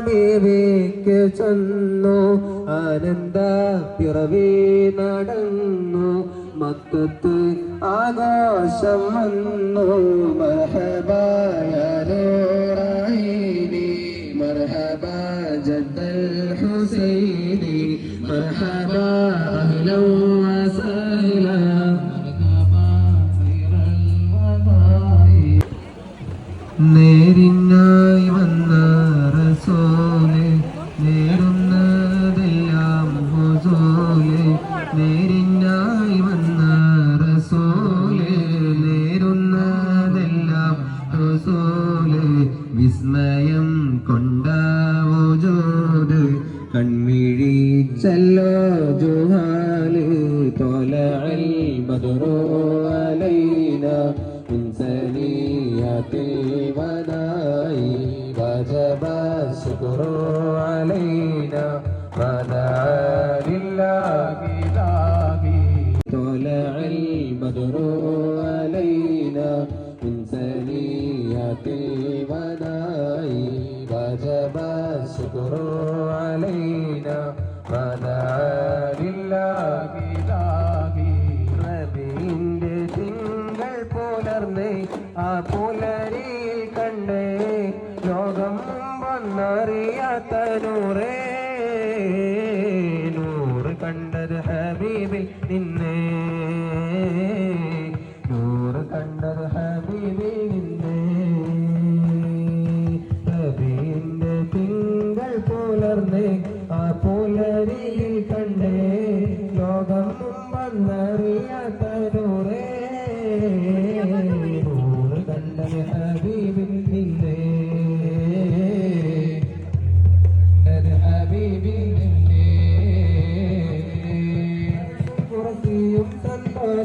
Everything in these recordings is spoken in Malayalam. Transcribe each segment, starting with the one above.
മക്കയിലേക്ക് ചെന്നു. ആനന്ദ പിറവി നടന്നു. മക്കത്ത് ആഘോഷം വന്നു. മർഹബായ മർഹബ ജദ്ദൽ ഹുസൈനി. മർഹബ നേരിനായി നേരിനായി വന്ന റസൂൽ നേരുന്നതെല്ലാം റസൂൽ വിസ്മയം കൊണ്ടാവോജോത് കൺമിഴിച്ചല്ലോ ജുഹാൽ തോലൽ ബദറോ അലൈന ഇൻസനിയത്തിൽ വനായി വജബ ശുക്രോ അലൈന വനായി الشكر علينا ودعا لله داعي റബീന്റെ തിങ്കൾ പുലർന്നേ ആ പുലരിയിൽ കണ്ടേ ലോകം വന്നറിയാത്ത നൂറേ നൂറ് കണ്ടത് ഹബീബിൽ നിന്നേ നൂറ് കണ്ടത് ഹബീബിൽ നിന്നേ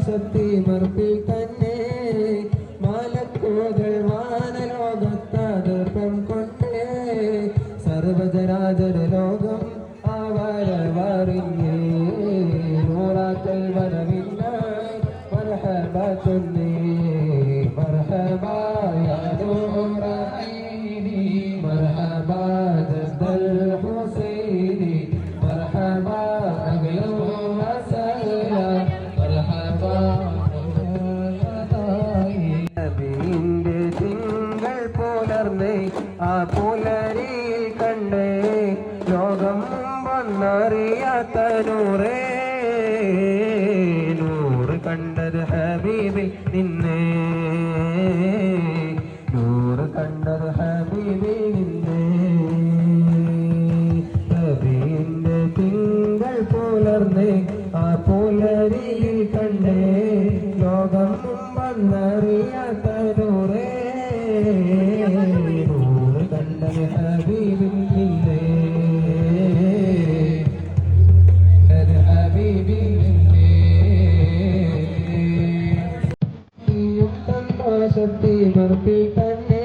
സന്തോഷത്തി മറുപ്പിൽ തന്നെ. മാലക്കോതൽ വാനലോകത്തതിർപ്പം പുലരിയിൽ കണ്ടേ ലോകം വന്നറിയാത്ത നൂറേ നൂറ് കണ്ടത് ഹബീബിൽ നിന്നേ. നൂറ് കണ്ടത് ഹബീബിൽ നിന്നേ. റബീന്റെ തിങ്കൾ പുലർന്നേ ആ പുലരിയിൽ കണ്ടേ ലോകം വന്നറിയാത്ത ആകാശത്തിനർപ്പിൽ തന്നെ